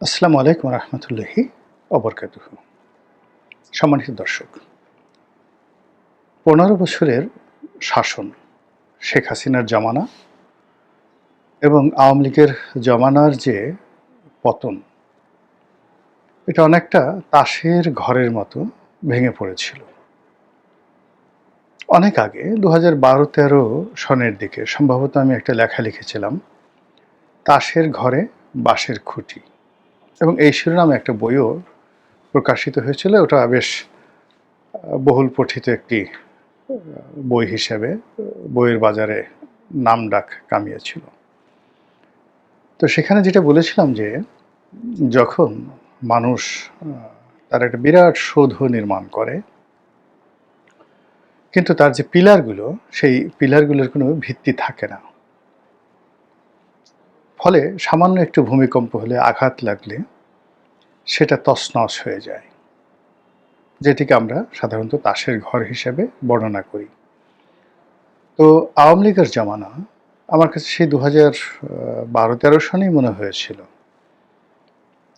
আসসালামু আলাইকুম রহমতুল্লাহি অবরকাত সম্মানিত দর্শক, পনেরো বছরের শাসন শেখ হাসিনার জমানা এবং আওয়ামী লীগের জমানার যে পতন, এটা অনেকটা তাসের ঘরের মতো ভেঙে পড়েছিল। অনেক আগে দু হাজার বারো তেরো সনের দিকে সম্ভবত আমি একটা লেখা লিখেছিলাম, তাসের ঘরে বাঁশের খুঁটি। এবং এই শিরোনামে একটা বইও প্রকাশিত হয়েছিল। ওটা বেশ বহুল পঠিত একটি বই হিসেবে, বইয়ের বাজারে নাম ডাক কামিয়েছিল। তো সেখানে যেটা বলেছিলাম যে, যখন মানুষ তার একটা বিরাট সৌধ নির্মাণ করে, কিন্তু তার যে পিলারগুলো, সেই পিলারগুলোর কোনো ভিত্তি থাকে না। ফলে সামান্য একটু ভূমিকম্প হলে আঘাত লাগলে সেটা তছনছ হয়ে যায়, যেটিকে আমরা সাধারণত তাসের ঘর হিসেবে বর্ণনা করি। তো আওয়ামী লীগের জামানা আমার কাছে সেই দু হাজার বারো তেরো সনেই মনে হয়েছিল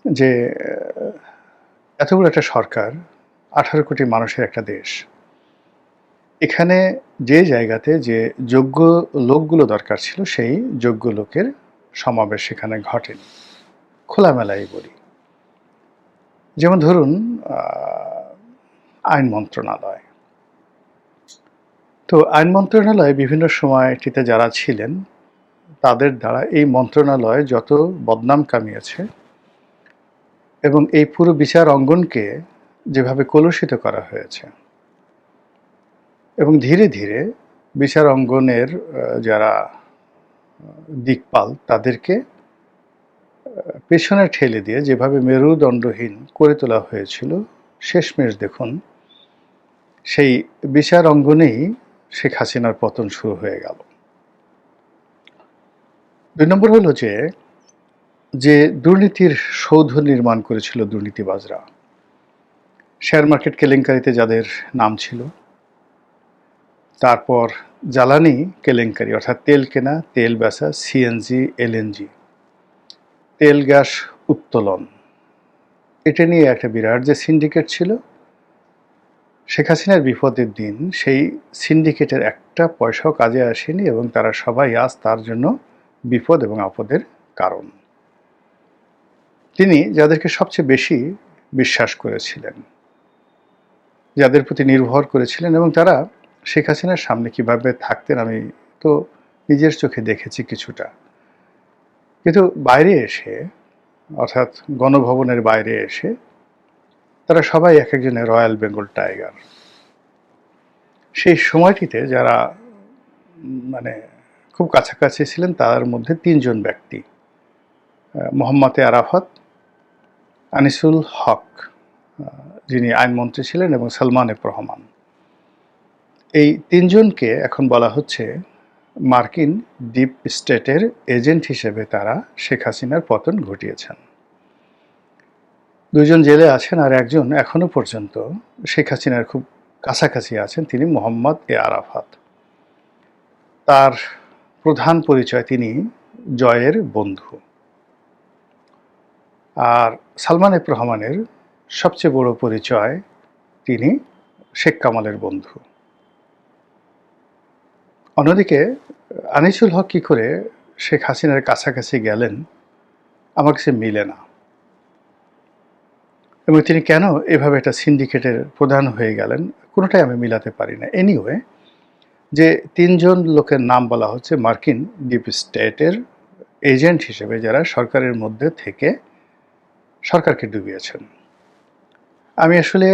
যে এত বড় একটা সরকার, আঠারো কোটি মানুষের একটা দেশ, এখানে যে জায়গাতে যে যোগ্য লোকগুলো দরকার ছিল, সেই যোগ্য লোকের সমাবেশ সেখানে ঘটেনি খোলামেলাই বলি। যেমন ধরুন আইন মন্ত্রণালয়। তো আইন মন্ত্রণালয়ে বিভিন্ন সময়টিতে যারা ছিলেন, তাদের দ্বারা এই মন্ত্রণালয় যত বদনাম কামিয়েছে এবং এই পুরো বিচার অঙ্গনকে যেভাবে কলুষিত করা হয়েছে এবং ধীরে ধীরে বিচার অঙ্গনের যারা দিকপাল তাদেরকে পেছনে ঠেলে দিয়ে যেভাবে মেরুদণ্ডহীন করে তোলা হয়েছিল, শেষমেশ দেখুন, সেই বিচার অঙ্গনেই শেখ হাসিনার পতন শুরু হয়ে গেল। দুই নম্বর হলো যে যে দুর্নীতির সৌধ নির্মাণ করেছিল দুর্নীতিবাজরা শেয়ার মার্কেট কেলেঙ্কারিতে যাদের নাম ছিল তারপর জ্বালানি কেলেঙ্কারি, অর্থাৎ তেল কেনা, তেল বেচা সিএনজি এলএনজি তেল গ্যাস উত্তোলন। এটা নিয়ে একটা বিরাট যে সিন্ডিকেট ছিল, শেখ হাসিনার বিপদের দিন সেই সিন্ডিকেটের একটা পয়সাও কাজে আসেনি এবং তারা সবাই আজ তার জন্য বিপদ এবং আপদের কারণ। তিনি যাদেরকে সবচেয়ে বেশি বিশ্বাস করেছিলেন, যাদের প্রতি নির্ভর করেছিলেন এবং তারা শেখ হাসিনার সামনে কীভাবে থাকতেন আমি তো নিজের চোখে দেখেছি কিছুটা। কিন্তু বাইরে এসে, অর্থাৎ গণভবনের বাইরে এসে, তারা সবাই এক একজনের রয়্যাল বেঙ্গল টাইগার। সেই সময়টিতে যারা মানে খুব কাছাকাছি ছিলেন তার মধ্যে তিনজন ব্যক্তি মোহাম্মদ আরাফাত, আনিসুল হক যিনি আইনমন্ত্রী ছিলেন, এবং সালমান রহমান এই তিনজনকে এখন বলা হচ্ছে মার্কিন ডিপ স্টেটের এজেন্ট হিসেবে তারা শেখ হাসিনার পতন ঘটিয়েছেন। দুজন জেলে আছেন আর একজন এখনও পর্যন্ত শেখ হাসিনার খুব কাছাকাছি আছেন, তিনি মোহাম্মদ এ আরাফাত। তার প্রধান পরিচয় তিনি জয়ের বন্ধু। আর সালমান এফ রহমানের সবচেয়ে বড় পরিচয় তিনি শেখ কামালের বন্ধু। অন্যদিকে, আনিসুল হক কী করে শেখ হাসিনার কাছাকাছি গেলেন, আমার কাছে মিলে না। এবং তিনি কেন এভাবে একটা সিন্ডিকেটের প্রধান হয়ে গেলেন, কোনোটাই আমি মিলাতে পারি না। এনিওয়ে যে তিনজন লোকের নাম বলা হচ্ছে মার্কিন ডিপ স্টেটের এজেন্ট হিসেবে যারা সরকারের মধ্যে থেকে সরকারকে ডুবিয়েছেন। আমি আসলে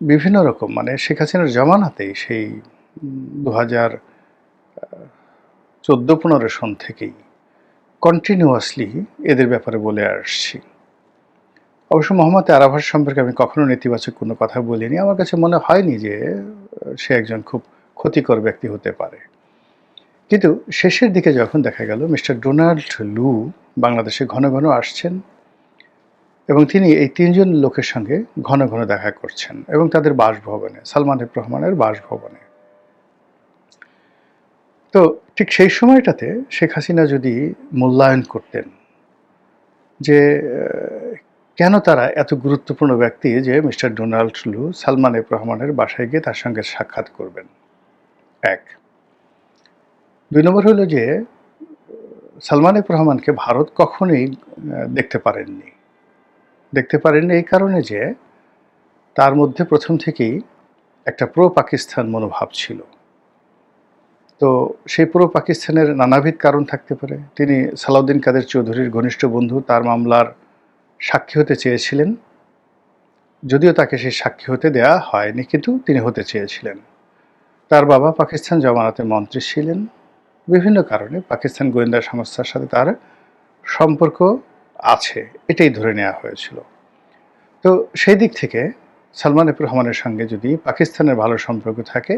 বিভিন্ন রকম মানে শেখ হাসিনার জমানাতেই সেই দু হাজার চোদ্দ, পনেরো সন থেকেই কন্টিনিউয়াসলি এদের ব্যাপারে বলে আসছি। অবশ্য মোহাম্মদ আরাফার সম্পর্কে আমি কখনো নেতিবাচক কোনো কথা বলিনি। আমার কাছে মনে হয়নি যে সে একজন খুব ক্ষতিকর ব্যক্তি হতে পারে। কিন্তু শেষের দিকে যখন দেখা গেল মিস্টার ডোনাল্ড লু বাংলাদেশে ঘন ঘন আসছেন এবং তিনি এই তিনজন লোকের সঙ্গে ঘন ঘন দেখা করছেন এবং তাদের বাসভবনে, সালমান রহমানের বাসভবনে। তো ঠিক সেই সময়টাতে শেখ হাসিনা যদি মূল্যায়ন করতেন, যে কেন তারা এত গুরুত্বপূর্ণ ব্যক্তি যে মিস্টার ডোনাল্ড লু সালমান এফ রহমানের বাসায় গিয়ে তার সঙ্গে সাক্ষাৎ করবেন? এক। দুই নম্বর হলো যে, সালমান এফ রহমানকে ভারত কখনোই দেখতে পারেননি। দেখতে পারেননি এই কারণে যে, তার মধ্যে প্রথম থেকেই একটা প্রো পাকিস্তান মনোভাব ছিল। তো সেই পুরো পাকিস্তানের নানাবিধ কারণ থাকতে পারে। তিনি সালাউদ্দিন কাদের চৌধুরীর ঘনিষ্ঠ বন্ধু, তার মামলার সাক্ষী হতে চেয়েছিলেন। যদিও তাকে সেই সাক্ষী হতে দেয়া হয়নি, কিন্তু তিনি হতে চেয়েছিলেন। তার বাবা পাকিস্তান জমানাতে মন্ত্রী ছিলেন। বিভিন্ন কারণে পাকিস্তান গোয়েন্দা সংস্থার সাথে তার সম্পর্ক আছে, এটাই ধরে নেওয়া হয়েছিল। তো সেই দিক থেকে সালমান রহমানের সঙ্গে যদি পাকিস্তানের ভালো সম্পর্ক থাকে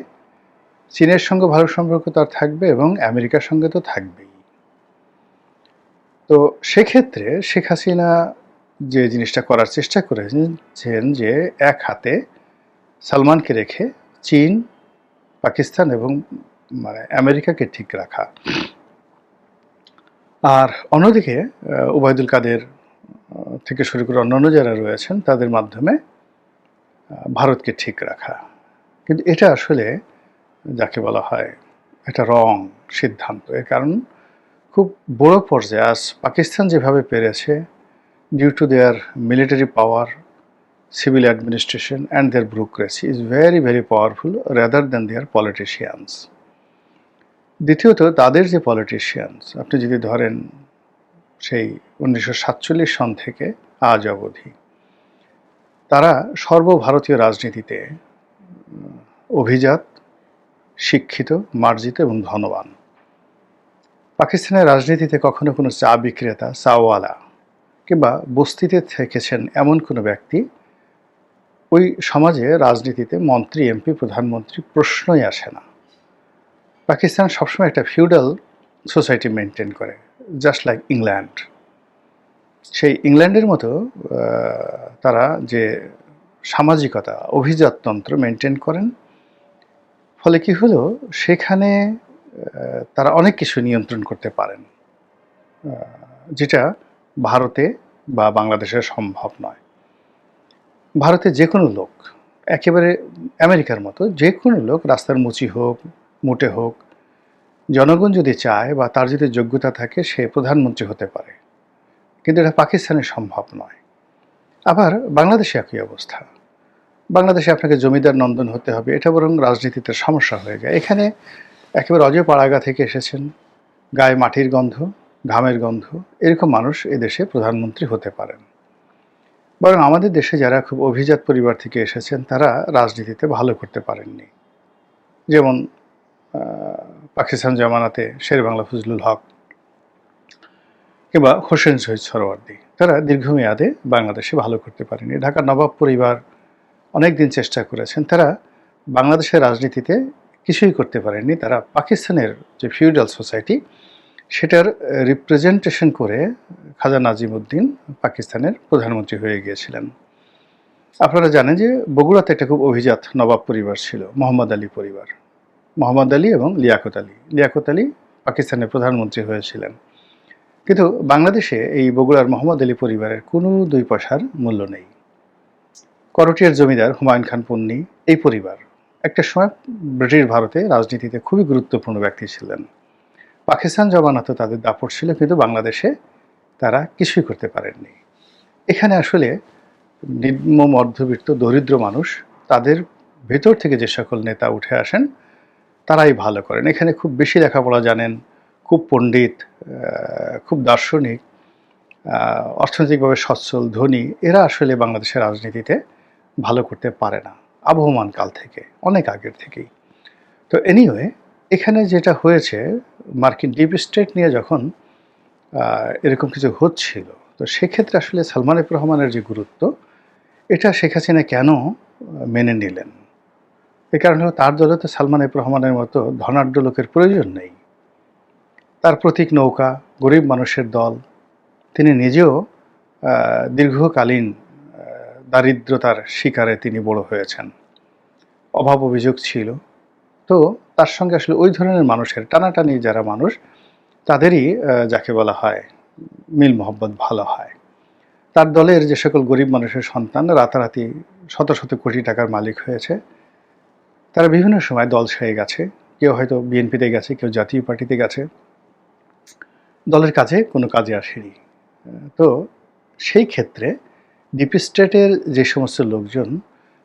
চীনের সঙ্গে ভালো সম্পর্ক তার থাকবে এবং আমেরিকার সঙ্গে তো থাকবেই। তো সেক্ষেত্রে শেখ হাসিনা যে জিনিসটা করার চেষ্টা করেছেন যে এক হাতে সালমানকে রেখে চীন, পাকিস্তান এবং মানে আমেরিকাকে ঠিক রাখা। আর অন্যদিকে ওবায়দুল কাদের থেকে শুরু করে অন্যান্য যারা রয়েছেন তাদের মাধ্যমে ভারতকে ঠিক রাখা। কিন্তু এটা আসলে যাকে বলা হয় এটা রং সিদ্ধান্ত। এর কারণ খুব বড় পর্যায়ে আজ পাকিস্তান যেভাবে পেরেছে due to their military power civil administration and their bureaucracy is very very powerful rather than their politicians দ্বিতীয়ত, তাদের যে পলিটিশিয়ানস আপনি যদি ধরেন সেই উনিশশো সাতচল্লিশ সন থেকে আজ অবধি, তারা সর্বভারতীয় রাজনীতিতে অভিজাত শিক্ষিত, মার্জিত এবং ধনবান। পাকিস্তানের রাজনীতিতে কখনো কোনো চা বিক্রেতা, চাওয়ালা কিংবা বস্তিতে থেকেছেন এমন কোনো ব্যক্তি? ওই সমাজে রাজনীতিতে মন্ত্রী, এমপি, প্রধানমন্ত্রী প্রশ্নই আসে না। পাকিস্তান সবসময় একটা ফিউডাল সোসাইটি মেনটেন করে জাস্ট লাইক ইংল্যান্ড সেই ইংল্যান্ডের মতো তারা যে সামাজিকতা, অভিজাততন্ত্র মেনটেন করেন ফলে কি হলো? সেখানে তারা অনেক কিছু নিয়ন্ত্রণ করতে পারেন। যেটা ভারতে বা বাংলাদেশে সম্ভব নয়। ভারতে যে কোনো লোক, একেবারে আমেরিকার মতো যে কোনো লোক, রাস্তার মুচি হোক মোটে হোক, জনগণ যদি চায় বা তার যদি যোগ্যতা থাকে, সে প্রধানমন্ত্রী হতে পারে। কিন্তু এটা পাকিস্তানে সম্ভব নয়। আবার বাংলাদেশে একই অবস্থা। বাংলাদেশে আপনাকে জমিদার নন্দন হতে হবে। এটা বরং রাজনীতিতে সমস্যা হয়ে যায়। এখানে একেবারে অজয় পাড়াগা থেকে এসেছেন। গায়ে মাটির গন্ধ, ঘামের গন্ধ, এরকম মানুষ এদেশে প্রধানমন্ত্রী হতে পারেন। বরং আমাদের দেশে যারা খুব অভিজাত পরিবার থেকে এসেছেন, তারা রাজনীতিতে ভালো করতে পারেননি। যেমন পাকিস্তান জামানাতে শের বাংলা ফজলুল হক কিংবা হোসেন শহীদ সরওয়ার্দী, তারা দীর্ঘমেয়াদে বাংলাদেশে ভালো করতে পারেনি ঢাকার নবাব পরিবার অনেক দিন চেষ্টা করেছেন, তারা বাংলাদেশের রাজনীতিতে কিছুই করতে পারেননি। তারা পাকিস্তানের যে ফিউডাল সোসাইটি, সেটার রিপ্রেজেন্টেশন করে খাজা নাজিমুদ্দিন পাকিস্তানের প্রধানমন্ত্রী হয়ে গিয়েছিলেন। আপনারা জানেন যে বগুড়াতে একটা খুব অভিজাত নবাব পরিবার ছিল, মোহাম্মদ আলী পরিবার। মোহাম্মদ আলী এবং লিয়াকত আলী। লিয়াকত আলী পাকিস্তানের প্রধানমন্ত্রী হয়েছিলেন। কিন্তু বাংলাদেশে এই বগুড়ার মোহাম্মদ আলী পরিবারের কোনো দুই পয়সার মূল্য নেই। করটিয়ার জমিদার হুমায়ুন খান পন্নী, এই পরিবার একটা সময় ব্রিটিশ ভারতে রাজনীতিতে খুবই গুরুত্বপূর্ণ ব্যক্তি ছিলেন। পাকিস্তান জমানাতে তাদের দাপট ছিল, কিন্তু বাংলাদেশে তারা কিছুই করতে পারেননি। এখানে আসলে নিম্ন মধ্যবিত্ত দরিদ্র মানুষ তাদের ভেতর থেকে যে সকল নেতা উঠে আসেন, তারাই ভালো করেন। এখানে খুব বেশি লেখাপড়া জানেন, খুব পণ্ডিত খুব দার্শনিক অর্থনৈতিকভাবে সচ্ছল, ধনী, এরা আসলে বাংলাদেশের রাজনীতিতে ভালো করতে পারে না, আবহমান কাল থেকে, অনেক আগের থেকেই। তো এনিওয়ে এখানে যেটা হয়েছে, মার্কিন ডিপ স্টেট নিয়ে যখন এরকম কিছু হচ্ছিল, তো সেক্ষেত্রে আসলে সালমান রহমানের যে গুরুত্ব, এটা শেখ হাসিনা কেন মেনে নিলেন? এ কারণে তার দলে তো সালমান রহমানের মতো ধনাঢ্য লোকের প্রয়োজন নেই। তার প্রতীক নৌকা, গরিব মানুষের দল, তিনি নিজেও দীর্ঘকালীন দারিদ্রতার শিকারে তিনি বড় হয়েছেন। অভাব অভিযোগ ছিল। তো তার সঙ্গে আসলে ওই ধরনের মানুষের টানাটানি যারা মানুষ, তাদেরই যাকে বলা হয় মিল মোহব্বত ভালো হয়। তার দলের যে সকল গরিব মানুষের সন্তান, রাতারাতি শত শত কোটি টাকার মালিক হয়েছে। তারা বিভিন্ন সময় দল ছেড়ে গেছে। কেউ হয়তো বিএনপিতে গেছে, কেউ জাতীয় পার্টিতে গেছে। দলের কাজে কোনো কাজে আসেনি। তো সেই ক্ষেত্রে ডিপ স্টেটের যে সমস্ত লোকজন,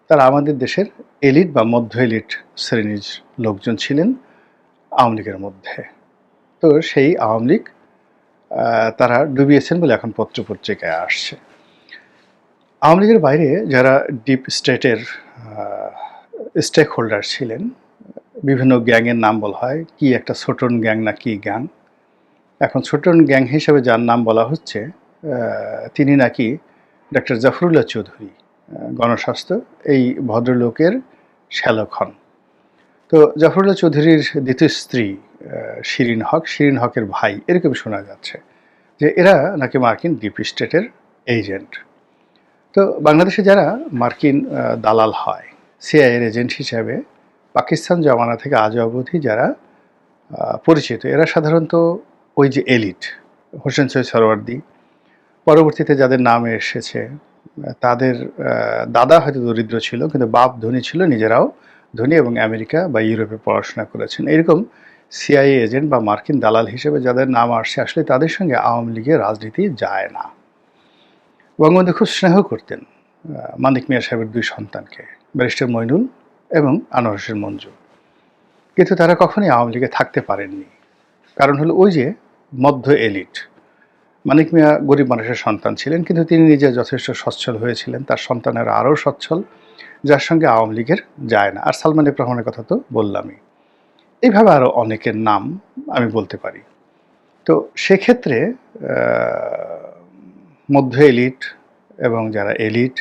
তারা আমাদের দেশের এলিট বা মধ্য এলিট শ্রেণির লোকজন ছিলেন আওয়ামী লীগের মধ্যে। তো সেই আওয়ামী লীগ তারা ডুবিয়েছেন বলে এখন পত্র পত্রিকায় আসছে। আওয়ামী লীগের বাইরে যারা ডিপ স্টেটের স্টেক হোল্ডার ছিলেন, বিভিন্ন গ্যাংয়ের নাম বলা হয়, কি একটা ছোটন গ্যাং না কি গ্যাং। এখন ছোটন গ্যাং হিসেবে যার নাম বলা হচ্ছে তিনি নাকি ডক্টর জাফরুল্লাহ চৌধুরী গণস্বাস্থ্য, এই ভদ্রলোকের শ্যালক হন। তো জাফরুল্লাহ চৌধুরীর দ্বিতীয় স্ত্রী শিরিন হক, শিরিন হকের ভাই, এরকম শোনা যাচ্ছে যে এরা নাকি মার্কিন ডিপ স্টেটের এজেন্ট। তো বাংলাদেশে যারা মার্কিন দালাল হয়, সিআইএর এজেন্ট হিসাবে পাকিস্তান জমানা থেকে আজ অবধি যারা পরিচিত, এরা সাধারণত ওই যে এলিট, হোসেন সৈয়দ সরওয়ার্দি পরবর্তীতে যাদের নাম এসেছে, তাদের দাদা হয়তো দরিদ্র ছিল, কিন্তু বাপ ধনী ছিল, নিজেরাও ধনী এবং আমেরিকা বা ইউরোপে পড়াশোনা করেছেন। এরকম সিআইএ এজেন্ট বা মার্কিন দালাল হিসেবে যাদের নাম আসছে, আসলে তাদের সঙ্গে আওয়ামী লীগের রাজনীতি যায় না। বঙ্গবন্ধু খুব স্নেহ করতেন মানিক মিয়া সাহেবের দুই সন্তানকে, ব্যারিস্টার মইনুল এবং আনোয়ার হোসেন মঞ্জু। কিন্তু তারা কখনোই আওয়ামী লীগে থাকতে পারেননি। কারণ হলো ওই যে মধ্য এলিট। মানিক মিয়া গরিব মানুষের সন্তান ছিলেন, কিন্তু তিনি নিজে যথেষ্ট সচ্ছল হয়েছিলেন। তার সন্তানেরা আরও সচ্ছল, যার সঙ্গে আওয়ামী লীগের যায় না। আর সালমান রহমানের কথা তো বললামই। এইভাবে আরও অনেকের নাম আমি বলতে পারি। তো সেক্ষেত্রে মধ্য এলিট এবং যারা এলিট,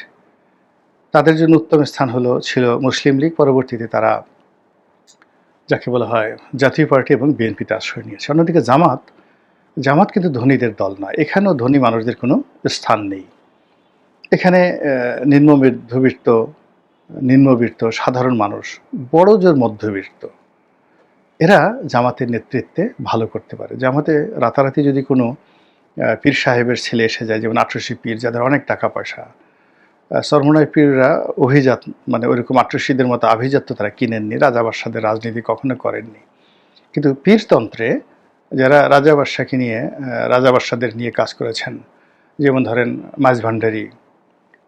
তাদের জন্য উত্তম স্থান হলো, ছিল মুসলিম লীগ। পরবর্তীতে তারা যাকে বলা হয় জাতীয় পার্টি এবং বিএনপিতে আশ্রয় নিয়েছে। অন্যদিকে জামাত জামাত কিন্তু ধনীদের দল নয়। এখানেও ধনী মানুষদের কোনো স্থান নেই। এখানে নিম্ন মধ্যবিত্ত নিম্নবিত্ত সাধারণ মানুষ বড় জোর মধ্যবিত্ত এরা জামাতের নেতৃত্বে ভালো করতে পারে। জামাতে রাতারাতি যদি কোনো পীর সাহেবের ছেলে এসে যায় যেমন আটরশি পীর যাদের অনেক টাকা পয়সা আহ, সরমনায় পীররা অভিজাত মানে ওইরকম আটরশিদের মতো আভিজাত্য তারা কিনেননি। রাজা বাদশাদের রাজনীতি কখনো করেননি। কিন্তু পীরতন্ত্রে যারা রাজা বাদশাকে নিয়ে রাজা বাদশাদের নিয়ে কাজ করেছেন যেমন ধরেন মাঝ ভান্ডারী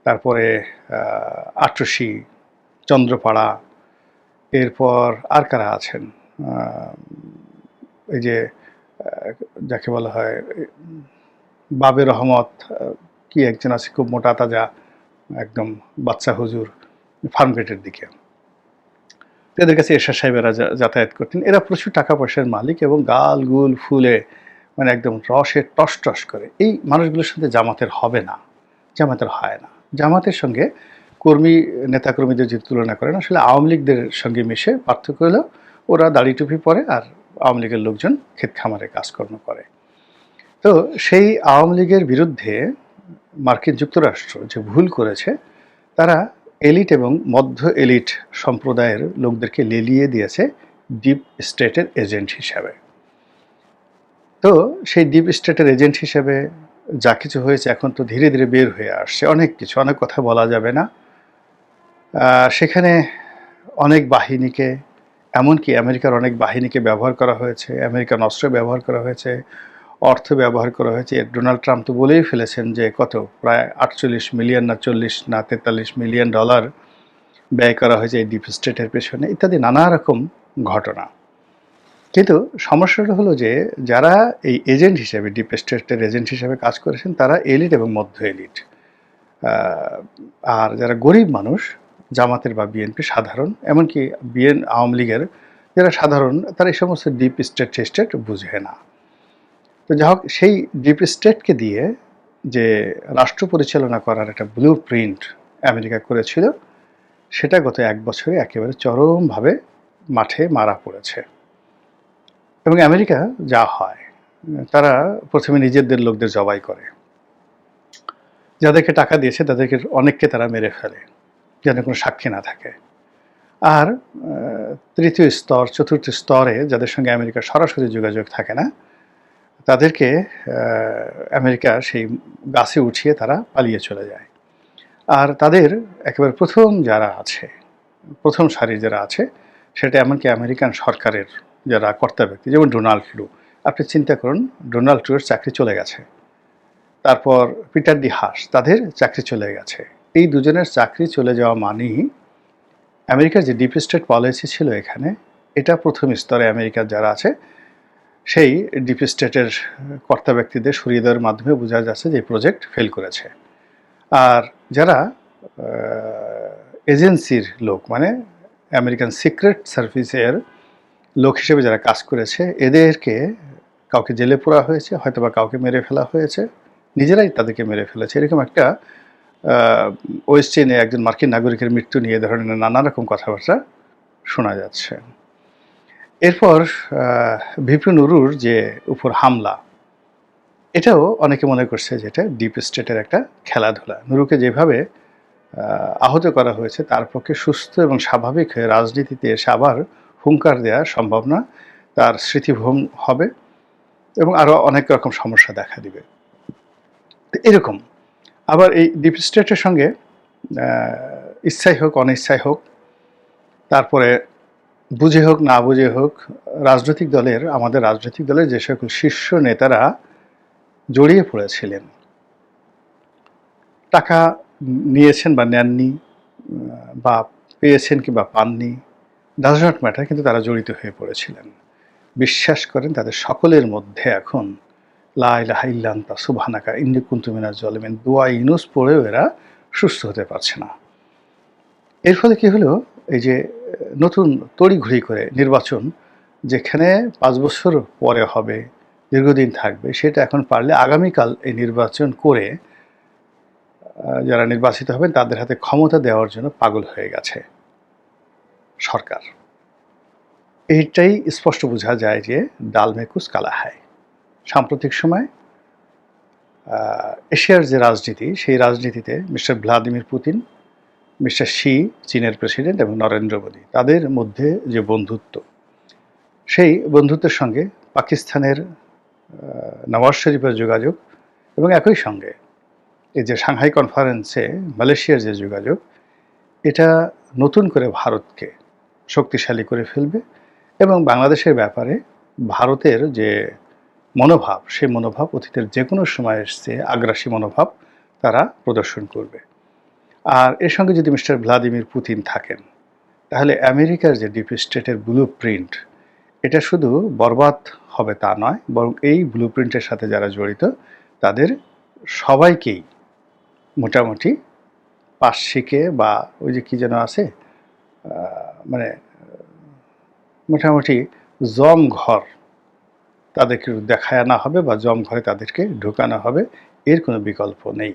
তারপরে আহ, চন্দ্রপাড়া এরপর আর কারা আছেন? এই যে যাকে বলা হয় বাবে রহমত কি একজন আছে খুব মোটা তাজা একদম বাচ্চা হুজুর ফার্মগেটের দিকে। এদের কাছে এরশাদ সাহেবেরা যাতায়াত করতেন। এরা প্রচুর টাকা পয়সার মালিক এবং গাল, গুল, ফুলে মানে একদম রসে টস টস করে। এই মানুষগুলোর সাথে জামাতের হবে না, জামাতের হয় না। জামাতের সঙ্গে কর্মী, নেতাকর্মীদের যদি তুলনা করেন, আসলে আওয়ামী লীগদের সঙ্গে মিশে পার্থক্য হলো, ওরা দাড়ি টুপি পরে আর আওয়ামী লীগের লোকজন ক্ষেত খামারে কাজকর্ম করে। তো সেই আওয়ামী লীগের বিরুদ্ধে মার্কিন যুক্তরাষ্ট্র যে ভুল করেছে, তারা এলিট এবং মধ্য এলিট সম্প্রদায়ের লোকদেরকে লেলিয়ে দিয়েছে ডিপ স্টেটের এজেন্ট হিসাবে। তো সেই ডিপ স্টেটের এজেন্ট হিসেবে যা কিছু হয়েছে এখন তো ধীরে ধীরে বের হয়ে আসছে। অনেক কিছু, অনেক কথা বলা যাবে না। সেখানে অনেক বাহিনীকে, এমনকি আমেরিকার অনেক বাহিনীকে ব্যবহার করা হয়েছে, আমেরিকান অস্ত্র ব্যবহার করা হয়েছে। অর্থ ব্যবহার করা হয়েছে। ডোনাল্ড ট্রাম্প তো বলেই ফেলেছেন যে কত? প্রায় আটচল্লিশ মিলিয়ন না চল্লিশ না তেতাল্লিশ মিলিয়ন ডলার ব্যয় করা হয়েছে এই ডিপ স্টেটের পেছনে। ইত্যাদি নানা রকম ঘটনা। কিন্তু সমস্যাটা হলো যে যারা এই এজেন্ট হিসেবে, ডিপ স্টেটের এজেন্ট হিসেবে কাজ করেছেন, তারা এলিট এবং মধ্য এলিট। আর যারা গরিব মানুষ, জামাতের বা বিএনপি সাধারণ, এমনকি বিএন আওয়ামী লীগের, যারা সাধারণ, তারা এই সমস্ত ডিপ স্টেট স্টেট বুঝে না। তো যাই হোক, সেই ডিপ স্টেটকে দিয়ে যে রাষ্ট্র পরিচালনা করার একটা ব্লু প্রিন্ট আমেরিকা করেছিল, সেটা গত এক বছরে একেবারে চরমভাবে মাঠে মারা পড়েছে। এবং আমেরিকা যা হয়, তারা প্রথমে নিজেদের লোকদের জবাই করে। যাদেরকে টাকা দিয়েছে, তাদেরকে অনেককে তারা মেরে ফেলে, যেন কোনো সাক্ষী না থাকে। আর তৃতীয় স্তর, চতুর্থ স্তরে যাদের সঙ্গে আমেরিকার সরাসরি যোগাযোগ থাকে না তাদেরকে আমেরিকা সেই গাছে উঠিয়ে তারা পালিয়ে চলে যায়। আর তাদের একেবারে প্রথম যারা আছে, প্রথম সারির যারা আছে, সেটা এমনকি আমেরিকান সরকারের যারা কর্তা ব্যক্তি, যেমন ডোনাল্ড লু আপনি চিন্তা করুন, ডোনাল্ড ট্রুয়ের চাকরি চলে গেছে। তারপর পিটার ডি হাস তাদের চাকরি চলে গেছে। এই দুজনের চাকরি চলে যাওয়া মানেই আমেরিকার যে ডিপ স্টেট পলিসি ছিল এখানে, এটা প্রথম স্তরে আমেরিকার যারা আছে সেই ডিপ স্টেটের কর্তা ব্যক্তিদের সরিয়ে দেওয়ার মাধ্যমে বোঝা যাচ্ছে যে প্রজেক্ট ফেল করেছে। আর যারা এজেন্সির লোক মানে আমেরিকান সিক্রেট সার্ভিসের লোক হিসেবে যারা কাজ করেছে, এদেরকে কাউকে জেলে পোড়া হয়েছে হয়তো বা কাউকে মেরে ফেলা হয়েছে, নিজেরাই তাদেরকে মেরে ফেলেছে। এরকম একটা ওয়েস্টিনে একজন মার্কিন নাগরিকের মৃত্যু নিয়ে ধরনের নানা রকম কথাবার্তা শোনা যাচ্ছে। এরপর ভিপি নুরুর যে উপর হামলা, এটাও অনেকে মনে করছে যে এটা ডিপ স্টেটের একটা খেলাধুলা। নুরুকে যেভাবে আহত করা হয়েছে, তার পক্ষে সুস্থ এবং স্বাভাবিক হয়ে রাজনীতিতে এসে আবার হুঙ্কার দেওয়া সম্ভব না, তার স্মৃতিভ্রম হবে এবং আরও অনেক রকম সমস্যা দেখা দিবে। এরকম। আবার এই ডিপ স্টেটের সঙ্গে ইচ্ছাই হোক অনিচ্ছাই হোক, তারপরে বুঝে হোক, না বুঝে হোক, রাজনৈতিক দলের, আমাদের রাজনৈতিক দলের যে সকল শীর্ষ নেতারা জড়িয়ে পড়েছিলেন, টাকা নিয়েছেন বা নেননি, বা পেয়েছেন কিংবা পাননি ডাজ নট ম্যাটার কিন্তু তারা জড়িত হয়ে পড়েছিলেন। বিশ্বাস করেন, তাদের সকলের মধ্যে এখন লাইলাহাইল্লান্তা সুবহানাকা, ইন্নি কুন্তুমিনা জলমেন, দোয়া ইনুস পড়েও এরা সুস্থ হতে পারছে না। এর ফলে কি হলো? এই যে নতুন তড়িঘড়ি করে নির্বাচন যেখানে পাঁচ বছর পরে হবে, দীর্ঘদিন থাকবে, সেটা এখন পারলে আগামীকাল এই নির্বাচন করে যারা নির্বাচিত হবেন তাদের হাতে ক্ষমতা দেওয়ার জন্য পাগল হয়ে গেছে সরকার। এইটাই স্পষ্ট বোঝা যায় যে ডাল মেকুস কালা হায়। সাম্প্রতিক সময় এশিয়ার যে রাজনীতি, সেই রাজনীতিতে mister Vladimir Putin mister Xi, চীনের প্রেসিডেন্ট এবং নরেন্দ্র মোদী, তাদের মধ্যে যে বন্ধুত্ব, সেই বন্ধুত্বের সঙ্গে পাকিস্তানের নওয়াজ শরীফের যোগাযোগ এবং একই সঙ্গে এই যে সাংহাই কনফারেন্সে মালয়েশিয়ার যে যোগাযোগ, এটা নতুন করে ভারতকে শক্তিশালী করে ফেলবে এবং বাংলাদেশের ব্যাপারে ভারতের যে মনোভাব, সেই মনোভাব অতীতের যে কোনো সময় এসছে আগ্রাসী মনোভাব তারা প্রদর্শন করবে। আর এর সঙ্গে যদি মিস্টার ভ্লাদিমির পুতিন থাকেন, তাহলে আমেরিকার যে ডিপ স্টেটের ব্লু প্রিন্ট এটা শুধু বরবাদ হবে তা নয়, বরং এই ব্লু প্রিন্টের সাথে যারা জড়িত, তাদের সবাইকেই মোটামুটি পার্শ্বিকে বা ওই যে কী যেন আছে মানে মোটামুটি জম ঘর তাদেরকে দেখায় আনা হবে বা জম ঘরে তাদেরকে ঢুকানো হবে, এর কোনো বিকল্প নেই।